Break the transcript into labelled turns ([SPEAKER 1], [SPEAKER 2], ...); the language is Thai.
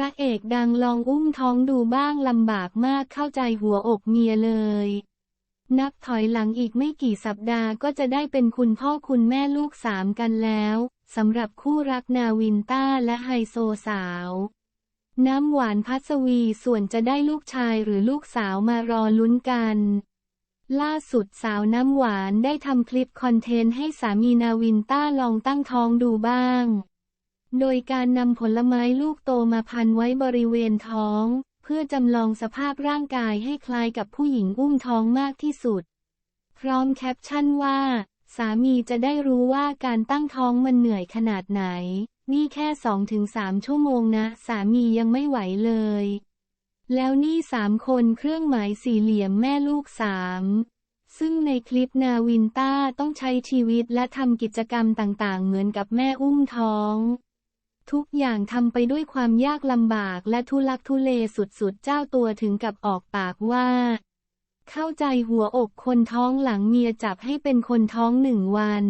[SPEAKER 1] ระเอกดังลองอุ้มท้องดูบ้างลำบากมากเข้าใจหัวอกเมียเลย นับถอยหลังอีกไม่กี่สัปดาห์ก็จะได้เป็นคุณพ่อคุณแม่ลูกสามกันแล้วสำหรับคู่รักนาวินต้าและไฮโซสาว น้ำหวานพัสวีส่วนจะได้ลูกชายหรือลูกสาวมารอลุ้นกัน ล่าสุดสาวน้ำหวานได้ทำคลิปคอนเทนต์ให้สามีนาวินต้าลองตั้งท้องดูบ้าง โดยการนำผลไม้ลูกโตมาพันไว้บริเวณท้อง เพื่อจำลองสภาพร่างกายให้คล้ายกับผู้หญิงอุ้มท้องมากที่สุด พร้อมแคปชั่นว่า สามีจะได้รู้ว่าการตั้งท้องมันเหนื่อยขนาดไหน นี่แค่2-3ชั่วโมงนะ สามียังไม่ไหวเลย แล้วนี่สามคนเครื่องหมายสี่เหลี่ยมแม่ลูกสามซึ่งในคลิปนาวินต้าต้องใช้ชีวิตและทำกิจกรรมต่างๆ เหมือนกับแม่อุ้มท้อง ทุกอย่างทำไปด้วยความยากลำบากและทุลักทุเลสุดๆ เจ้าตัวถึงกับออกปากว่า เข้าใจหัวอกคนท้องหลังเมียจับให้เป็นคนท้องหนึ่งวัน